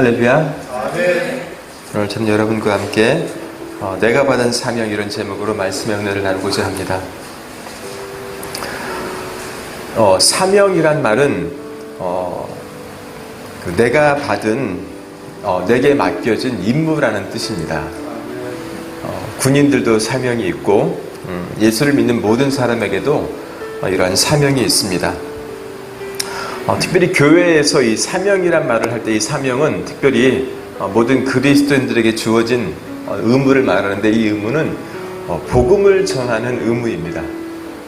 할렐루야. 오늘 참 여러분과 함께 어, 내가 받은 사명 이런 제목으로 말씀의 은혜를 나누고자 합니다. 어, 사명이란 말은 어, 그 내가 받은 어, 내게 맡겨진 임무라는 뜻입니다. 어, 군인들도 사명이 있고 음, 예수를 믿는 모든 사람에게도 어, 이러한 사명이 있습니다. 어, 특별히 교회에서 이 사명이란 말을 할 때 이 사명은 특별히 어, 모든 그리스도인들에게 주어진 어, 의무를 말하는데 이 의무는 어, 복음을 전하는 의무입니다.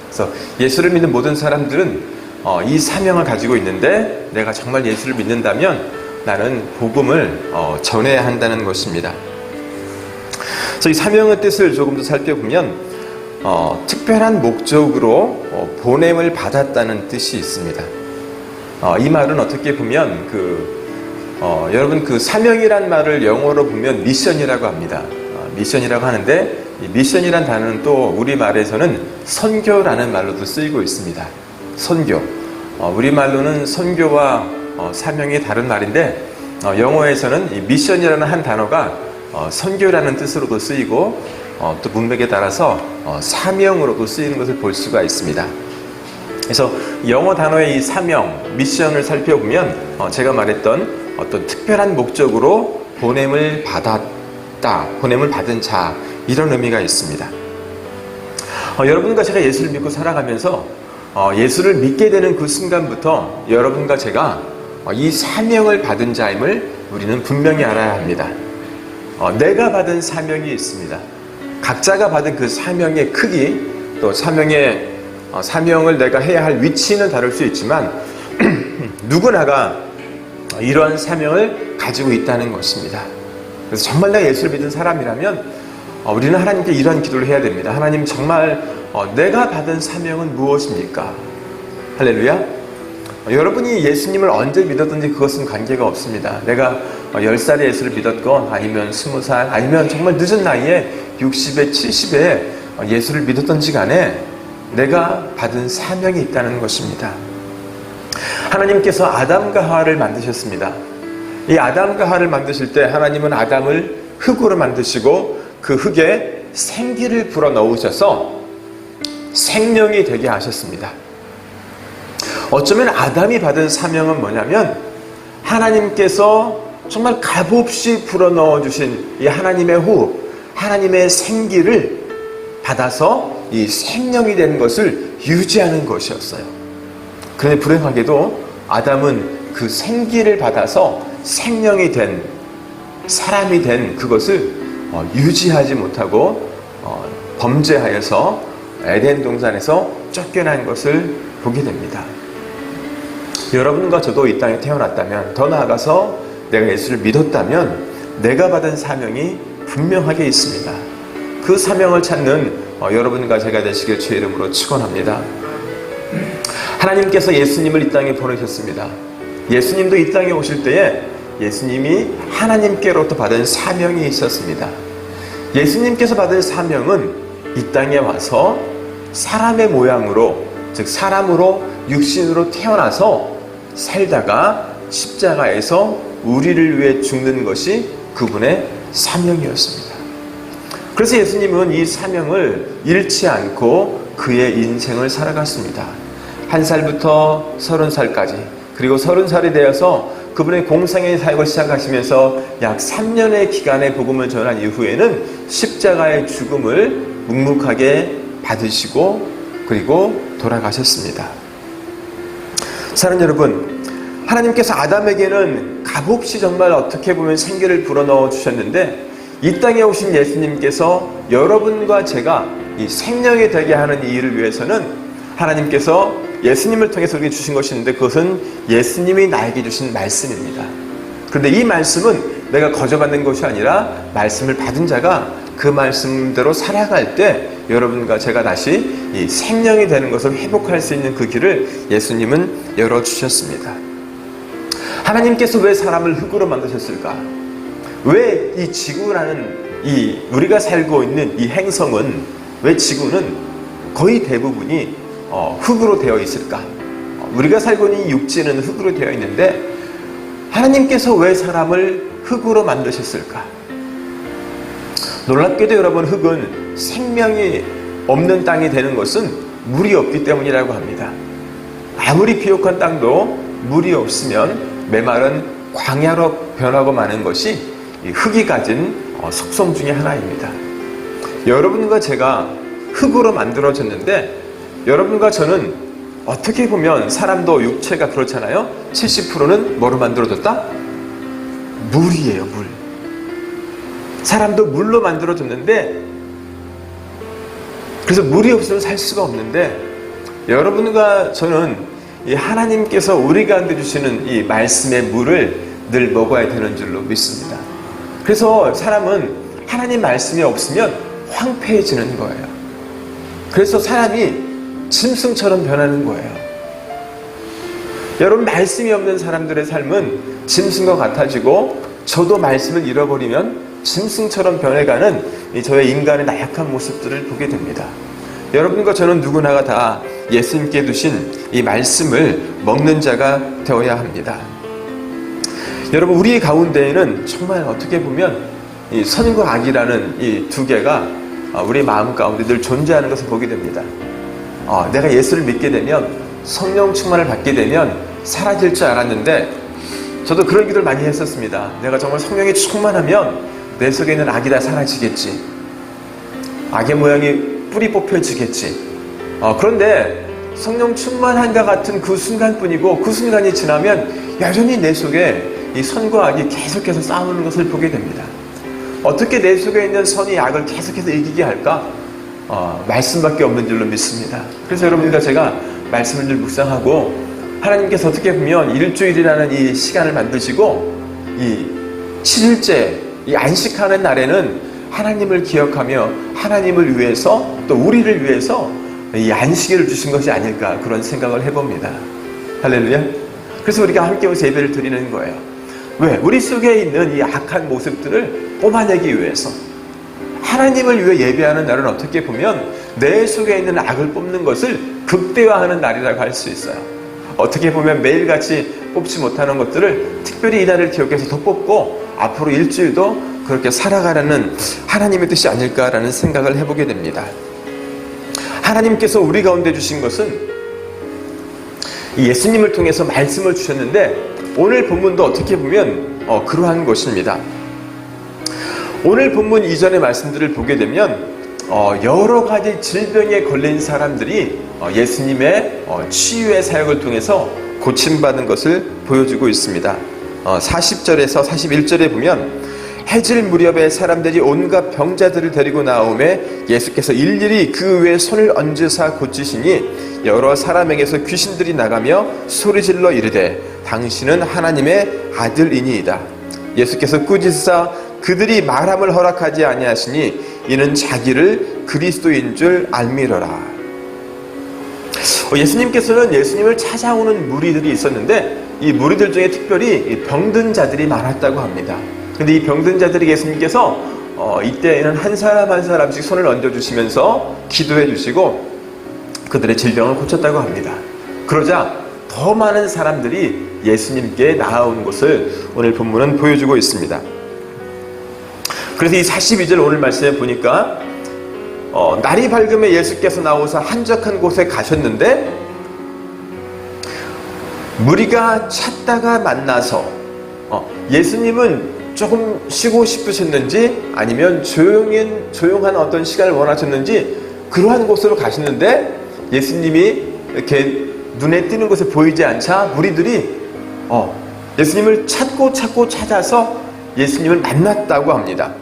그래서 예수를 믿는 모든 사람들은 어, 이 사명을 가지고 있는데 내가 정말 예수를 믿는다면 나는 복음을 어, 전해야 한다는 것입니다. 그래서 이 사명의 뜻을 조금 더 살펴보면 어, 특별한 목적으로 어, 보냄을 받았다는 뜻이 있습니다. 어, 이 말은 어떻게 보면 그 어, 여러분 그 사명이란 말을 영어로 보면 미션이라고 합니다. 어, 미션이라고 하는데 이 미션이란 단어는 또 우리 말에서는 선교라는 말로도 쓰이고 있습니다. 선교. 어, 우리 말로는 선교와 어, 사명이 다른 말인데 어, 영어에서는 이 미션이라는 한 단어가 어, 선교라는 뜻으로도 쓰이고 어, 또 문맥에 따라서 어, 사명으로도 쓰이는 것을 볼 수가 있습니다. 그래서 영어 단어의 이 사명, 미션을 살펴보면 어, 제가 말했던 어떤 특별한 목적으로 보냄을 받았다, 보냄을 받은 자 이런 의미가 있습니다. 어, 여러분과 제가 예수를 믿고 살아가면서 어, 예수를 믿게 되는 그 순간부터 여러분과 제가 어, 이 사명을 받은 자임을 우리는 분명히 알아야 합니다. 어, 내가 받은 사명이 있습니다. 각자가 받은 그 사명의 크기, 또 사명의 어, 사명을 내가 해야 할 위치는 다를 수 있지만 누구나가 이러한 사명을 가지고 있다는 것입니다. 그래서 정말 내가 예수를 믿은 사람이라면 어, 우리는 하나님께 이런 기도를 해야 됩니다. 하나님 정말 어, 내가 받은 사명은 무엇입니까? 할렐루야. 어, 여러분이 예수님을 언제 믿었든지 그것은 관계가 없습니다. 내가 어, 10살에 예수를 믿었건 아니면 20살 아니면 정말 늦은 나이에 60에 70에 어, 예수를 믿었던지 간에 내가 받은 사명이 있다는 것입니다. 하나님께서 아담과 하와를 만드셨습니다. 이 아담과 하와를 만드실 때 하나님은 아담을 흙으로 만드시고 그 흙에 생기를 불어 넣으셔서 생명이 되게 하셨습니다. 어쩌면 아담이 받은 사명은 뭐냐면 하나님께서 정말 값없이 불어 넣어 주신 이 하나님의 호흡, 하나님의 생기를 받아서 이 생명이 되는 것을 유지하는 것이었어요. 그런데 불행하게도 아담은 그 생기를 받아서 생명이 된 사람이 된 그것을 어, 유지하지 못하고 어, 범죄하여서 에덴 동산에서 쫓겨난 것을 보게 됩니다. 여러분과 저도 이 땅에 태어났다면 더 나아가서 내가 예수를 믿었다면 내가 받은 사명이 분명하게 있습니다. 그 사명을 찾는 어, 여러분과 제가 되시길 주의 이름으로 축원합니다. 하나님께서 예수님을 이 땅에 보내셨습니다. 예수님도 이 땅에 오실 때에 예수님이 하나님께로부터 받은 사명이 있었습니다. 예수님께서 받은 사명은 이 땅에 와서 사람의 모양으로, 즉 사람으로 육신으로 태어나서 살다가 십자가에서 우리를 위해 죽는 것이 그분의 사명이었습니다. 그래서 예수님은 이 사명을 잃지 않고 그의 인생을 살아갔습니다. 한 살부터 서른 살까지 그리고 서른 살이 되어서 그분의 공생의 사역을 시작하시면서 약 3년의 기간의 복음을 전한 이후에는 십자가의 죽음을 묵묵하게 받으시고 그리고 돌아가셨습니다. 사랑 여러분, 하나님께서 아담에게는 값없이 정말 어떻게 보면 생기를 불어넣어 주셨는데 이 땅에 오신 예수님께서 여러분과 제가 이 생명이 되게 하는 이 일을 위해서는 하나님께서 예수님을 통해서 우리에게 주신 것이 있는데 그것은 예수님이 나에게 주신 말씀입니다. 그런데 이 말씀은 내가 거저받는 것이 아니라 말씀을 받은 자가 그 말씀대로 살아갈 때 여러분과 제가 다시 이 생명이 되는 것을 회복할 수 있는 그 길을 예수님은 열어주셨습니다. 하나님께서 왜 사람을 흙으로 만드셨을까? 왜 이 지구라는 이 우리가 살고 있는 이 행성은 왜 지구는 거의 대부분이 어, 흙으로 되어 있을까? 어, 우리가 살고 있는 이 육지는 흙으로 되어 있는데 하나님께서 왜 사람을 흙으로 만드셨을까? 놀랍게도 여러분 흙은 생명이 없는 땅이 되는 것은 물이 없기 때문이라고 합니다. 아무리 비옥한 땅도 물이 없으면 메마른 광야로 변하고 마는 것이 이 흙이 가진 어, 속성 중의 하나입니다. 여러분과 제가 흙으로 만들어졌는데 여러분과 저는 어떻게 보면 사람도 육체가 그렇잖아요. 70%는 뭐로 만들어졌다? 물이에요, 물. 사람도 물로 만들어졌는데 그래서 물이 없으면 살 수가 없는데 여러분과 저는 이 하나님께서 우리 가운데 주시는 이 말씀의 물을 늘 먹어야 되는 줄로 믿습니다. 그래서 사람은 하나님 말씀이 없으면 황폐해지는 거예요. 그래서 사람이 짐승처럼 변하는 거예요. 여러분 말씀이 없는 사람들의 삶은 짐승과 같아지고 저도 말씀을 잃어버리면 짐승처럼 변해가는 이 저의 인간의 나약한 모습들을 보게 됩니다. 여러분과 저는 누구나가 다 예수님께 두신 이 말씀을 먹는 자가 되어야 합니다. 여러분 우리 가운데에는 정말 어떻게 보면 이 선과 악이라는 이 두 개가 어, 우리 마음 가운데 늘 존재하는 것을 보게 됩니다. 어, 내가 예수를 믿게 되면 성령 충만을 받게 되면 사라질 줄 알았는데 저도 그런 기도를 많이 했었습니다. 내가 정말 성령이 충만하면 내 속에 있는 악이 다 사라지겠지. 악의 모양이 뿌리 뽑혀지겠지. 어, 그런데 성령 충만한가 같은 그 순간뿐이고 그 순간이 지나면 여전히 내 속에 이 선과 악이 계속해서 싸우는 것을 보게 됩니다. 어떻게 내 속에 있는 선이 악을 계속해서 이기게 할까? 어, 말씀밖에 없는 줄로 믿습니다. 그래서 여러분들과 제가 말씀을 늘 묵상하고 하나님께서 어떻게 보면 일주일이라는 이 시간을 만드시고 이 7일째 이 안식하는 날에는 하나님을 기억하며 하나님을 위해서 또 우리를 위해서 이 안식일을 주신 것이 아닐까 그런 생각을 해봅니다. 할렐루야. 그래서 우리가 함께 예배를 드리는 거예요. 왜? 우리 속에 있는 이 악한 모습들을 뽑아내기 위해서. 하나님을 위해 예배하는 날은 어떻게 보면 내 속에 있는 악을 뽑는 것을 극대화하는 날이라고 할 수 있어요. 어떻게 보면 매일같이 뽑지 못하는 것들을 특별히 이 날을 기억해서 더 뽑고 앞으로 일주일도 그렇게 살아가라는 하나님의 뜻이 아닐까라는 생각을 해보게 됩니다. 하나님께서 우리 가운데 주신 것은 예수님을 통해서 말씀을 주셨는데 오늘 본문도 어떻게 보면 어, 그러한 것입니다. 오늘 본문 이전의 말씀들을 보게 되면 어, 여러 가지 질병에 걸린 사람들이 어, 예수님의 어, 치유의 사역을 통해서 고침받은 것을 보여주고 있습니다. 40절에서 41절에 보면 해질 무렵에 사람들이 온갖 병자들을 데리고 나오매 예수께서 일일이 그 위에 손을 얹으사 고치시니 여러 사람에게서 귀신들이 나가며 소리질러 이르되 당신은 하나님의 아들이니이다. 예수께서 꾸짖으사 그들이 말함을 허락하지 아니하시니 이는 자기를 그리스도인 줄 알미러라. 예수님께서는 예수님을 찾아오는 무리들이 있었는데 이 무리들 중에 특별히 병든 자들이 많았다고 합니다. 근데 이 병든 자들이 예수님께서 어, 이때에는 한 사람 한 사람씩 손을 얹어주시면서 기도해 주시고 그들의 질병을 고쳤다고 합니다. 그러자 더 많은 사람들이 예수님께 나아온 것을 오늘 본문은 보여주고 있습니다. 그래서 이 42절 오늘 말씀에 보니까 어, 날이 밝으면 예수께서 나오사 한적한 곳에 가셨는데 무리가 찾다가 만나서 어, 예수님은 조금 쉬고 싶으셨는지 아니면 조용한, 조용한 어떤 시간을 원하셨는지 그러한 곳으로 가시는데 예수님이 이렇게 눈에 띄는 곳에 보이지 않자 무리들이 어, 예수님을 찾고 찾고 찾아서 예수님을 만났다고 합니다.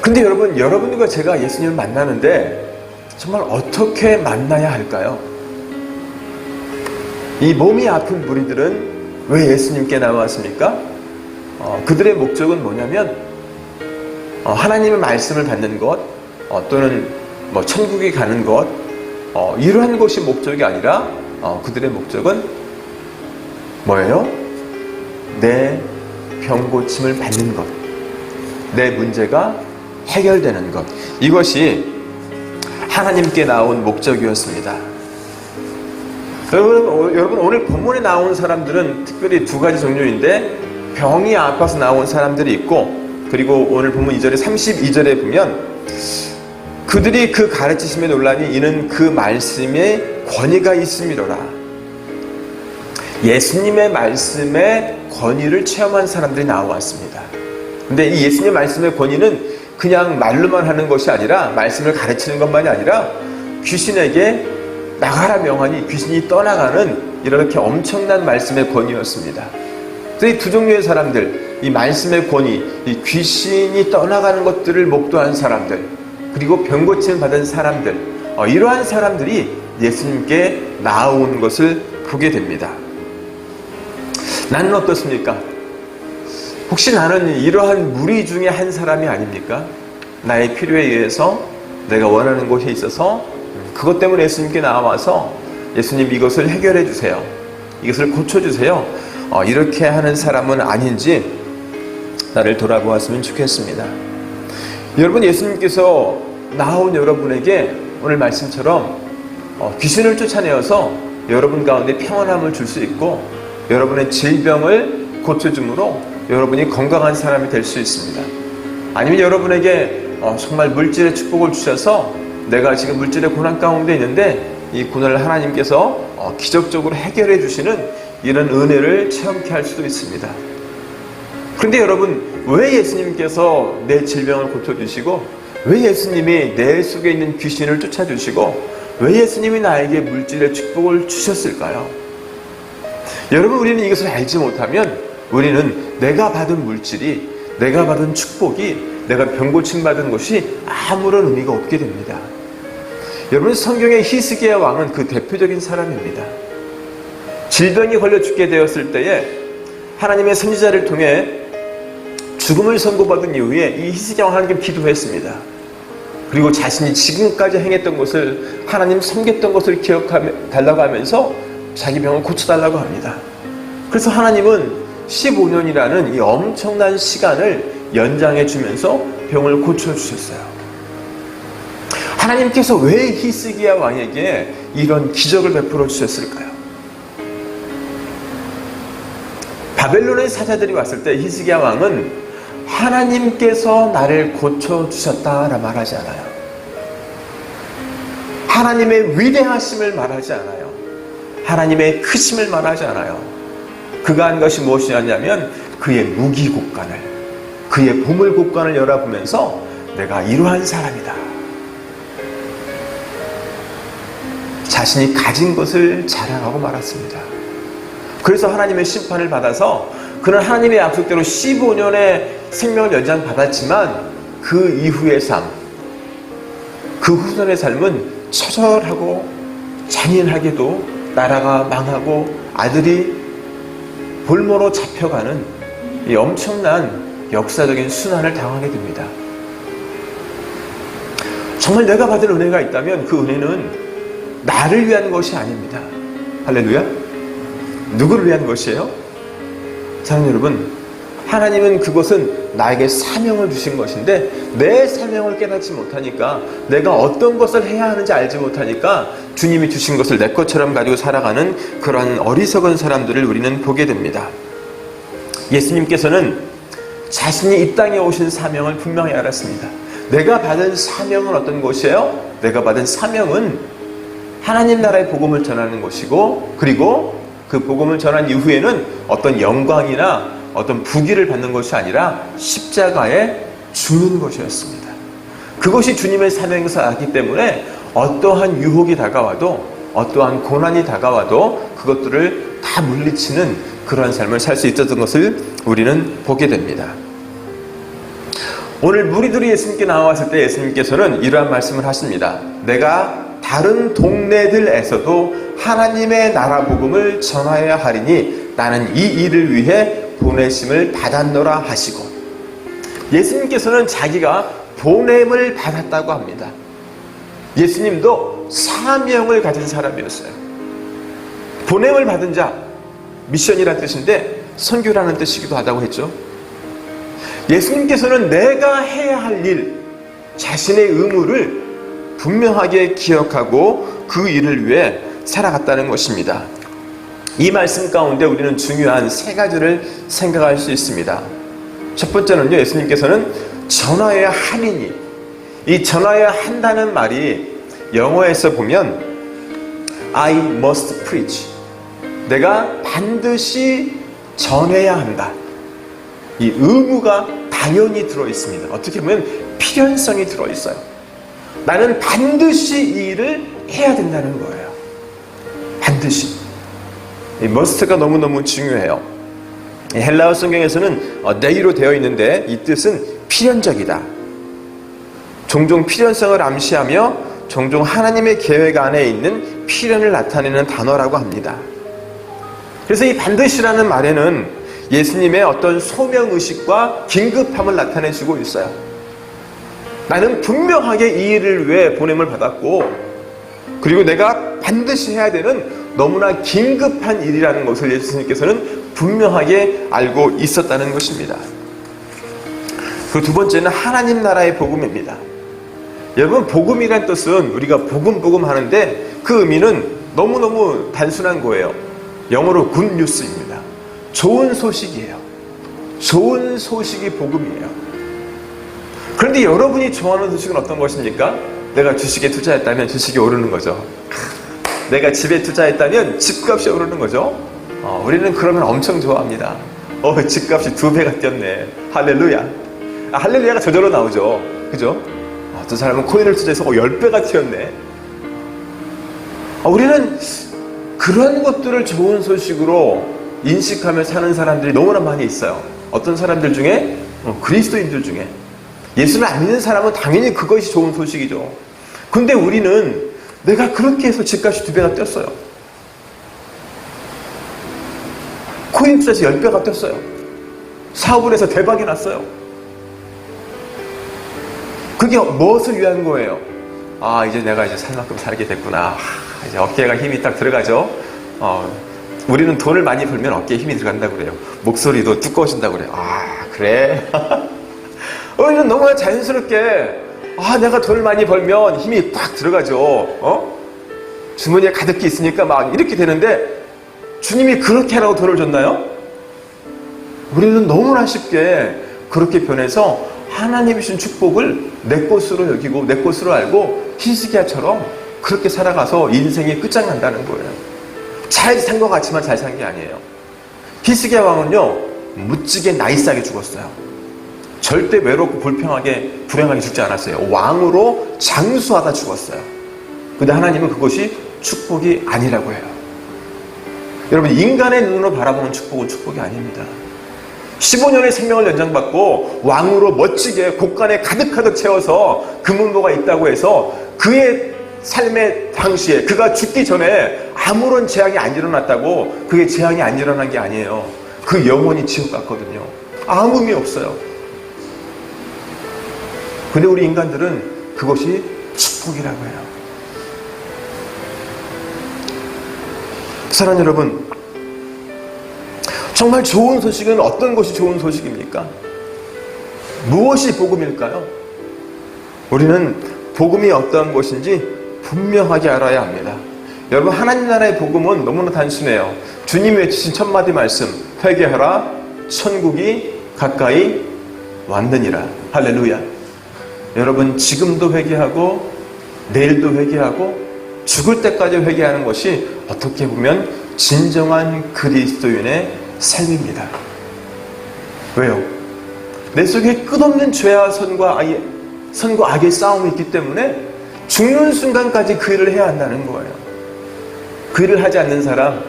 근데 여러분, 여러분과 제가 예수님을 만나는데 정말 어떻게 만나야 할까요? 이 몸이 아픈 무리들은 왜 예수님께 나왔습니까? 어, 그들의 목적은 뭐냐면 어, 하나님의 말씀을 받는 것 어, 또는 뭐 천국에 가는 것 어, 이러한 것이 목적이 아니라 어, 그들의 목적은 뭐예요? 내 병고침을 받는 것, 내 문제가 해결되는 것 이것이 하나님께 나온 목적이었습니다. 여러분, 오- 여러분 오늘 본문에 나온 사람들은 특별히 두 가지 종류인데 병이 아파서 나온 사람들이 있고 그리고 오늘 본문 2절에 32절에 보면 그들이 그 가르치심에 논란이 이는 그 말씀에 권위가 있음이로라. 예수님의 말씀에 권위를 체험한 사람들이 나왔습니다. 근데 이 예수님의 말씀의 권위는 그냥 말로만 하는 것이 아니라 말씀을 가르치는 것만이 아니라 귀신에게 나가라 명하니 귀신이 떠나가는 이렇게 엄청난 말씀의 권위였습니다. 그래서 이 두 종류의 사람들, 이 말씀의 권위, 이 귀신이 떠나가는 것들을 목도한 사람들, 그리고 병 고침 받은 사람들, 어, 이러한 사람들이 예수님께 나온 것을 보게 됩니다. 나는 어떻습니까? 혹시 나는 이러한 무리 중에 한 사람이 아닙니까? 나의 필요에 의해서 내가 원하는 곳에 있어서 그것 때문에 예수님께 나와서 예수님 이것을 해결해 주세요. 이것을 고쳐 주세요. 어, 이렇게 하는 사람은 아닌지 나를 돌아보았으면 좋겠습니다. 여러분 예수님께서 나온 여러분에게 오늘 말씀처럼 어, 귀신을 쫓아내어서 여러분 가운데 평안함을 줄 수 있고 여러분의 질병을 고쳐줌으로 여러분이 건강한 사람이 될 수 있습니다. 아니면 여러분에게 어, 정말 물질의 축복을 주셔서 내가 지금 물질의 고난 가운데 있는데 이 고난을 하나님께서 어, 기적적으로 해결해 주시는 이런 은혜를 체험케 할 수도 있습니다. 그런데 여러분 왜 예수님께서 내 질병을 고쳐주시고 왜 예수님이 내 속에 있는 귀신을 쫓아주시고 왜 예수님이 나에게 물질의 축복을 주셨을까요? 여러분 우리는 이것을 알지 못하면 우리는 내가 받은 물질이 내가 받은 축복이 내가 병고침 받은 것이 아무런 의미가 없게 됩니다. 여러분 성경의 히스기야 왕은 그 대표적인 사람입니다. 질병이 걸려 죽게 되었을 때에 하나님의 선지자를 통해 죽음을 선고받은 이후에 이 히스기야 왕 하나님께 기도했습니다. 그리고 자신이 지금까지 행했던 것을 하나님 섬겼던 것을 기억하며 달라고 하면서 자기 병을 고쳐달라고 합니다. 그래서 하나님은 15년이라는 이 엄청난 시간을 연장해 주면서 병을 고쳐 주셨어요. 하나님께서 왜 히스기야 왕에게 이런 기적을 베풀어 주셨을까요? 바벨론의 사자들이 왔을 때 히스기야 왕은 하나님께서 나를 고쳐 주셨다라 말하지 않아요. 하나님의 위대하심을 말하지 않아요. 하나님의 크심을 말하지 않아요. 그가 한 것이 무엇이었냐면 그의 무기곡간을 그의 보물곡간을 열어보면서 내가 이러한 사람이다. 자신이 가진 것을 자랑하고 말았습니다. 그래서 하나님의 심판을 받아서 그는 하나님의 약속대로 15년의 생명을 연장 받았지만 그 이후의 삶, 그 후손의 삶은 처절하고 잔인하게도 나라가 망하고 아들이 볼모로 잡혀가는 이 엄청난 역사적인 순환을 당하게 됩니다. 정말 내가 받은 은혜가 있다면 그 은혜는 나를 위한 것이 아닙니다. 할렐루야. 누구를 위한 것이에요? 사랑하는 여러분, 하나님은 그것은 나에게 사명을 주신 것인데 내 사명을 깨닫지 못하니까 내가 어떤 것을 해야 하는지 알지 못하니까 주님이 주신 것을 내 것처럼 가지고 살아가는 그러한 어리석은 사람들을 우리는 보게 됩니다. 예수님께서는 자신이 이 땅에 오신 사명을 분명히 알았습니다. 내가 받은 사명은 어떤 것이에요? 내가 받은 사명은 하나님 나라의 복음을 전하는 것이고 그리고 그 복음을 전한 이후에는 어떤 영광이나 어떤 부귀를 받는 것이 아니라 십자가에 죽는 것이었습니다. 그것이 주님의 사명이었기 때문에 어떠한 유혹이 다가와도 어떠한 고난이 다가와도 그것들을 다 물리치는 그러한 삶을 살 수 있었던 것을 우리는 보게 됩니다. 오늘 무리들이 예수님께 나왔을 때 예수님께서는 이러한 말씀을 하십니다. 내가 다른 동네들에서도 하나님의 나라 복음을 전하여야 하리니 나는 이 일을 위해 보내심을 받았노라 하시고 예수님께서는 자기가 보냄을 받았다고 합니다. 예수님도 사명을 가진 사람이었어요. 보냄을 받은 자, 미션이라는 뜻인데 선교라는 뜻이기도 하다고 했죠. 예수님께서는 내가 해야 할 일, 자신의 의무를 분명하게 기억하고 그 일을 위해 살아갔다는 것입니다. 이 말씀 가운데 우리는 중요한 세 가지를 생각할 수 있습니다. 첫 번째는요, 예수님께서는 전하여야 하니니, 이 전하여야 한다는 말이 영어에서 보면 I must preach. 내가 반드시 전해야 한다. 이 의무가 당연히 들어 있습니다. 어떻게 보면 필연성이 들어 있어요. 나는 반드시 이 일을 해야 된다는 거예요. 반드시. 이 must가 너무너무 중요해요. 이 헬라어 성경에서는 어, 네이로 되어 있는데 이 뜻은 필연적이다. 종종 필연성을 암시하며 종종 하나님의 계획 안에 있는 필연을 나타내는 단어라고 합니다. 그래서 이 반드시라는 말에는 예수님의 어떤 소명의식과 긴급함을 나타내주고 있어요. 나는 분명하게 이 일을 위해 보냄을 받았고, 그리고 내가 반드시 해야 되는 너무나 긴급한 일이라는 것을 예수님께서는 분명하게 알고 있었다는 것입니다. 그 두 번째는 하나님 나라의 복음입니다. 여러분, 복음이란 뜻은 우리가 복음, 복음 하는데 그 의미는 너무너무 단순한 거예요. 영어로 굿 뉴스입니다. 좋은 소식이에요. 좋은 소식이 복음이에요. 그런데 여러분이 좋아하는 소식은 어떤 것입니까? 내가 주식에 투자했다면 주식이 오르는 거죠. 내가 집에 투자했다면 집값이 오르는 거죠. 어, 우리는 그러면 엄청 좋아합니다. 어, 집값이 두 배가 뛰었네. 할렐루야. 아, 할렐루야가 저절로 나오죠. 그죠? 어떤 사람은 코인을 투자해서 어, 10배가 튀었네. 어, 우리는 그런 것들을 좋은 소식으로 인식하며 사는 사람들이 너무나 많이 있어요. 어떤 사람들 중에 어, 그리스도인들 중에 예수를 안 믿는 사람은 당연히 그것이 좋은 소식이죠. 근데 우리는 내가 그렇게 해서 집값이 두 배가 뛰었어요. 코인 투자에서 10배가 뛰었어요. 사업을 해서 대박이 났어요. 그게 무엇을 위한 거예요? 아, 이제 내가 이제 살 만큼 살게 됐구나. 아, 이제 어깨가 힘이 딱 들어가죠? 어, 우리는 돈을 많이 벌면 어깨에 힘이 들어간다고 그래요. 목소리도 두꺼워진다고 그래요. 아, 그래? 우리는 너무나 자연스럽게, 아, 내가 돈을 많이 벌면 힘이 꽉 들어가죠. 어? 주머니에 가득히 있으니까 막 이렇게 되는데, 주님이 그렇게 하라고 돈을 줬나요? 우리는 너무나 쉽게 그렇게 변해서 하나님이 주신 축복을 내 것으로 여기고 내 것으로 알고 히스기야처럼 그렇게 살아가서 인생이 끝장난다는 거예요. 잘 산 것 같지만 잘 산 게 아니에요. 히스기야 왕은요 무지개 나이스하게 죽었어요. 절대 외롭고 불평하게 불행하게 죽지 않았어요. 왕으로 장수하다 죽었어요. 근데 하나님은 그것이 축복이 아니라고 해요. 여러분 인간의 눈으로 바라보는 축복은 축복이 아닙니다. 15년의 생명을 연장받고 왕으로 멋지게 곳간에 가득가득 채워서 금은보가 있다고 해서 그의 삶의 당시에 그가 죽기 전에 아무런 재앙이 안 일어났다고 그게 재앙이 안 일어난 게 아니에요. 그 영혼이 지옥 갔거든요. 아무 의미 없어요. 근데 우리 인간들은 그것이 축복이라고 해요. 사랑 여러분, 정말 좋은 소식은 어떤 것이 좋은 소식입니까? 무엇이 복음일까요? 우리는 복음이 어떠한 것인지 분명하게 알아야 합니다. 여러분, 하나님 나라의 복음은 너무나 단순해요. 주님이 외치신 첫 마디 말씀, 회개하라, 천국이 가까이 왔느니라. 할렐루야. 여러분, 지금도 회개하고, 내일도 회개하고, 죽을 때까지 회개하는 것이 어떻게 보면 진정한 그리스도인의 삶입니다. 왜요? 내 속에 끝없는 죄와 선과 악의, 선과 악의 싸움이 있기 때문에 죽는 순간까지 그 일을 해야 한다는 거예요. 그 일을 하지 않는 사람,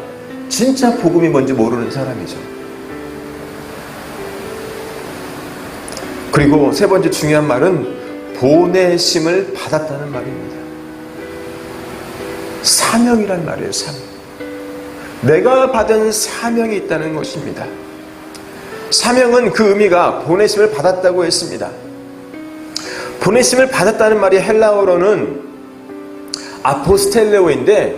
진짜 복음이 뭔지 모르는 사람이죠. 그리고 세 번째 중요한 말은 보내심을 받았다는 말입니다. 사명이란 말이에요, 사명. 내가 받은 사명이 있다는 것입니다. 사명은 그 의미가 보내심을 받았다고 했습니다. 보내심을 받았다는 말이 헬라어로는 아포스텔레오인데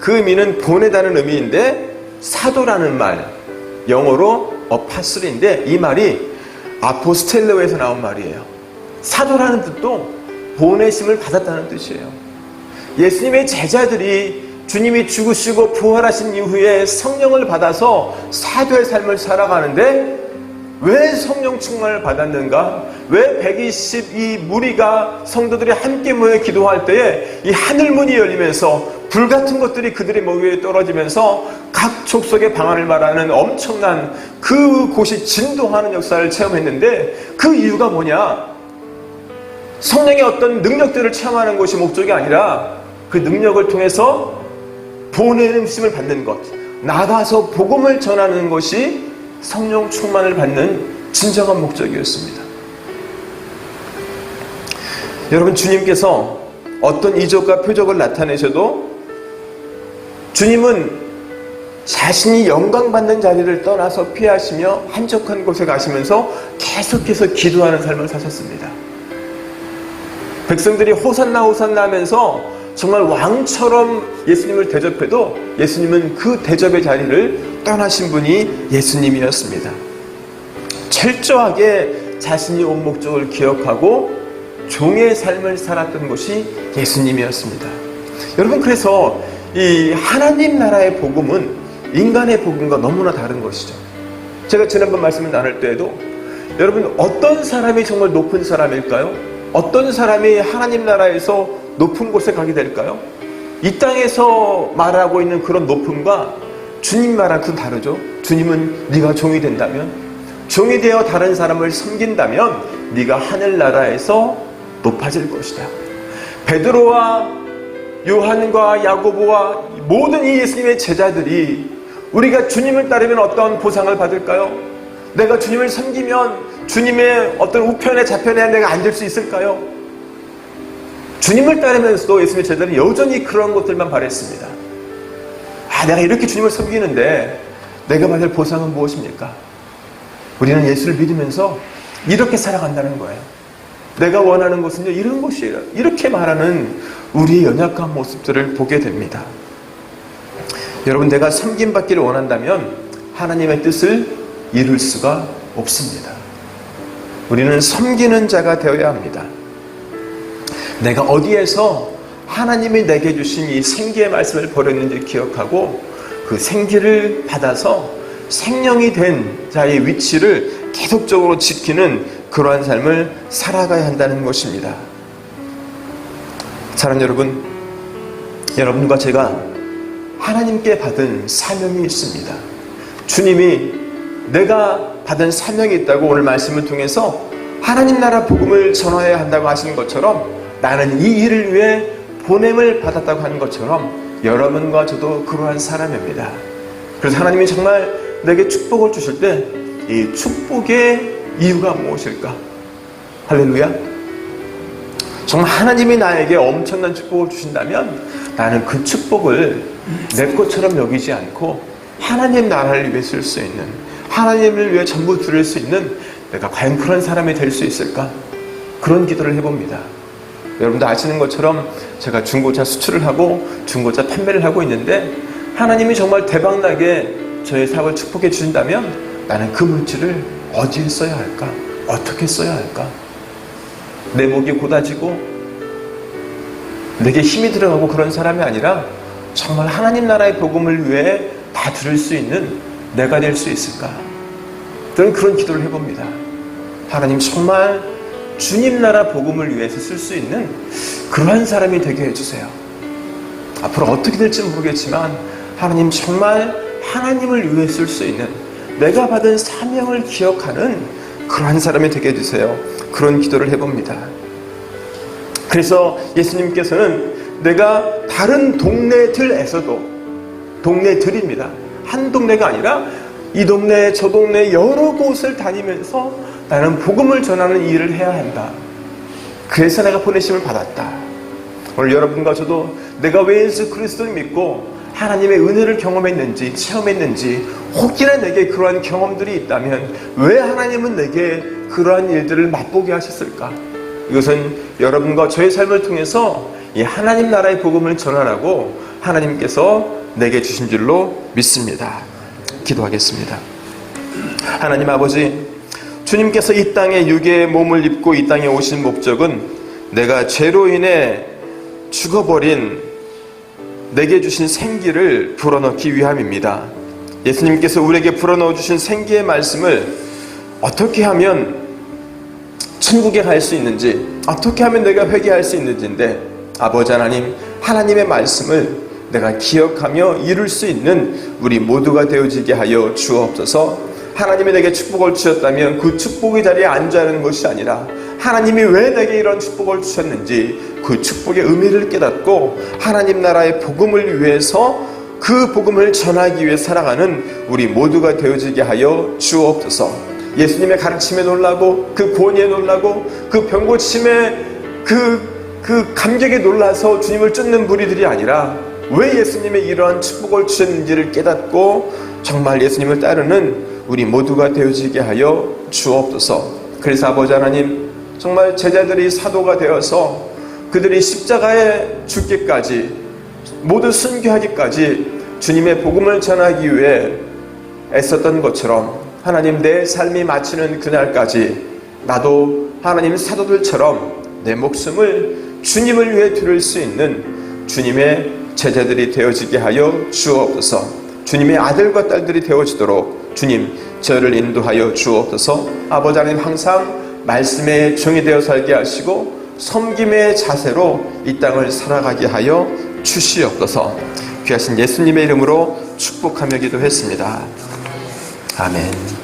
그 의미는 보내다는 의미인데 사도라는 말 영어로 어파슬인데 이 말이 아포스텔레오에서 나온 말이에요. 사도라는 뜻도 보내심을 받았다는 뜻이에요. 예수님의 제자들이 주님이 죽으시고 부활하신 이후에 성령을 받아서 사도의 삶을 살아가는데 왜 성령 충만을 받았는가? 왜 120이 무리가 성도들이 함께 모여 기도할 때에 이 하늘 문이 열리면서 불 같은 것들이 그들의 목 위에 떨어지면서 각 족속의 방안을 말하는 엄청난 그 곳이 진동하는 역사를 체험했는데 그 이유가 뭐냐? 성령의 어떤 능력들을 체험하는 것이 목적이 아니라 그 능력을 통해서 보내심을 받는 것, 나가서 복음을 전하는 것이 성령 충만을 받는 진정한 목적이었습니다. 여러분, 주님께서 어떤 이적과 표적을 나타내셔도 주님은 자신이 영광받는 자리를 떠나서 피하시며 한적한 곳에 가시면서 계속해서 기도하는 삶을 사셨습니다. 백성들이 호산나 호산나 하면서 정말 왕처럼 예수님을 대접해도 예수님은 그 대접의 자리를 떠나신 분이 예수님이었습니다. 철저하게 자신이 온 목적을 기억하고 종의 삶을 살았던 것이 예수님이었습니다. 여러분 그래서 이 하나님 나라의 복음은 인간의 복음과 너무나 다른 것이죠. 제가 지난번 말씀을 나눌 때에도 여러분 어떤 사람이 정말 높은 사람일까요? 어떤 사람이 하나님 나라에서 높은 곳에 가게 될까요? 이 땅에서 말하고 있는 그런 높음과 주님 말한 그 다르죠. 주님은 네가 종이 된다면 종이 되어 다른 사람을 섬긴다면 네가 하늘 나라에서 높아질 것이다. 베드로와 요한과 야고보와 모든 이 예수님의 제자들이 우리가 주님을 따르면 어떤 보상을 받을까요? 내가 주님을 섬기면 주님의 어떤 우편에 좌편에 내가 앉을 수 있을까요? 주님을 따르면서도 예수님의 제자들은 여전히 그런 것들만 바랬습니다. 아, 내가 이렇게 주님을 섬기는데 내가 받을 보상은 무엇입니까? 우리는 예수를 믿으면서 이렇게 살아간다는 거예요. 내가 원하는 것은요, 이런 것이에요. 이렇게 말하는 우리의 연약한 모습들을 보게 됩니다. 여러분, 내가 섬김받기를 원한다면 하나님의 뜻을 이룰 수가 없습니다. 우리는 섬기는 자가 되어야 합니다. 내가 어디에서 하나님이 내게 주신 이 생기의 말씀을 버렸는지 기억하고 그 생기를 받아서 생명이 된 자의 위치를 계속적으로 지키는 그러한 삶을 살아가야 한다는 것입니다. 사랑 여러분, 여러분과 제가 하나님께 받은 사명이 있습니다. 주님이 내가 받은 사명이 있다고 오늘 말씀을 통해서 하나님 나라 복음을 전해야 한다고 하시는 것처럼 나는 이 일을 위해 보냄을 받았다고 하는 것처럼 여러분과 저도 그러한 사람입니다. 그래서 하나님이 정말 내게 축복을 주실 때 이 축복의 이유가 무엇일까? 할렐루야. 정말 하나님이 나에게 엄청난 축복을 주신다면 나는 그 축복을 내 것처럼 여기지 않고 하나님 나라를 위해 쓸 수 있는 하나님을 위해 전부 드릴 수 있는 내가 과연 그런 사람이 될 수 있을까? 그런 기도를 해봅니다. 여러분도 아시는 것처럼 제가 중고차 수출을 하고 중고차 판매를 하고 있는데 하나님이 정말 대박나게 저의 사업을 축복해 주신다면 나는 그 물질을 어디에 써야 할까? 어떻게 써야 할까? 내 목이 고다지고 내게 힘이 들어가고 그런 사람이 아니라 정말 하나님 나라의 복음을 위해 다 들을 수 있는 내가 될 수 있을까? 저는 그런 기도를 해봅니다. 하나님 정말 주님 나라 복음을 위해서 쓸 수 있는 그러한 사람이 되게 해주세요. 앞으로 어떻게 될지 모르겠지만 하나님 정말 하나님을 위해 쓸 수 있는 내가 받은 사명을 기억하는 그러한 사람이 되게 해주세요. 그런 기도를 해봅니다. 그래서 예수님께서는 내가 다른 동네들에서도 동네들입니다. 한 동네가 아니라 이 동네 저 동네 여러 곳을 다니면서 나는 복음을 전하는 일을 해야 한다. 그래서 내가 보내심을 받았다. 오늘 여러분과 저도 내가 왜 예수 그리스도를 믿고 하나님의 은혜를 경험했는지 체험했는지 혹이나 내게 그러한 경험들이 있다면 왜 하나님은 내게 그러한 일들을 맛보게 하셨을까? 이것은 여러분과 저의 삶을 통해서 이 하나님 나라의 복음을 전하라고 하나님께서 내게 주신 줄로 믿습니다. 기도하겠습니다. 하나님 아버지, 주님께서 이 땅에 육의 몸을 입고 이 땅에 오신 목적은 내가 죄로 인해 죽어버린 내게 주신 생기를 불어넣기 위함입니다. 예수님께서 우리에게 불어넣어 주신 생기의 말씀을 어떻게 하면 천국에 갈 수 있는지, 어떻게 하면 내가 회개할 수 있는지인데, 아버지 하나님, 하나님의 말씀을 내가 기억하며 이룰 수 있는 우리 모두가 되어지게 하여 주옵소서. 하나님이 내게 축복을 주셨다면 그 축복의 자리에 앉아있는 것이 아니라 하나님이 왜 내게 이런 축복을 주셨는지 그 축복의 의미를 깨닫고 하나님 나라의 복음을 위해서 그 복음을 전하기 위해 살아가는 우리 모두가 되어지게 하여 주옵소서. 예수님의 가르침에 놀라고 그 권위에 놀라고 그 병고침에 그, 그 감격에 놀라서 주님을 쫓는 무리들이 아니라 왜 예수님의 이러한 축복을 주셨는지를 깨닫고 정말 예수님을 따르는 우리 모두가 되어지게 하여 주옵소서. 그래서 아버지 하나님 정말 제자들이 사도가 되어서 그들이 십자가에 죽기까지 모두 순교하기까지 주님의 복음을 전하기 위해 애썼던 것처럼 하나님 내 삶이 마치는 그날까지 나도 하나님 사도들처럼 내 목숨을 주님을 위해 드릴 수 있는 주님의 제자들이 되어지게 하여 주옵소서. 주님의 아들과 딸들이 되어지도록 주님 저를 인도하여 주옵소서. 아버지 하나님 항상 말씀의 종이 되어 살게 하시고 섬김의 자세로 이 땅을 살아가게 하여 주시옵소서. 귀하신 예수님의 이름으로 축복하며 기도했습니다. 아멘.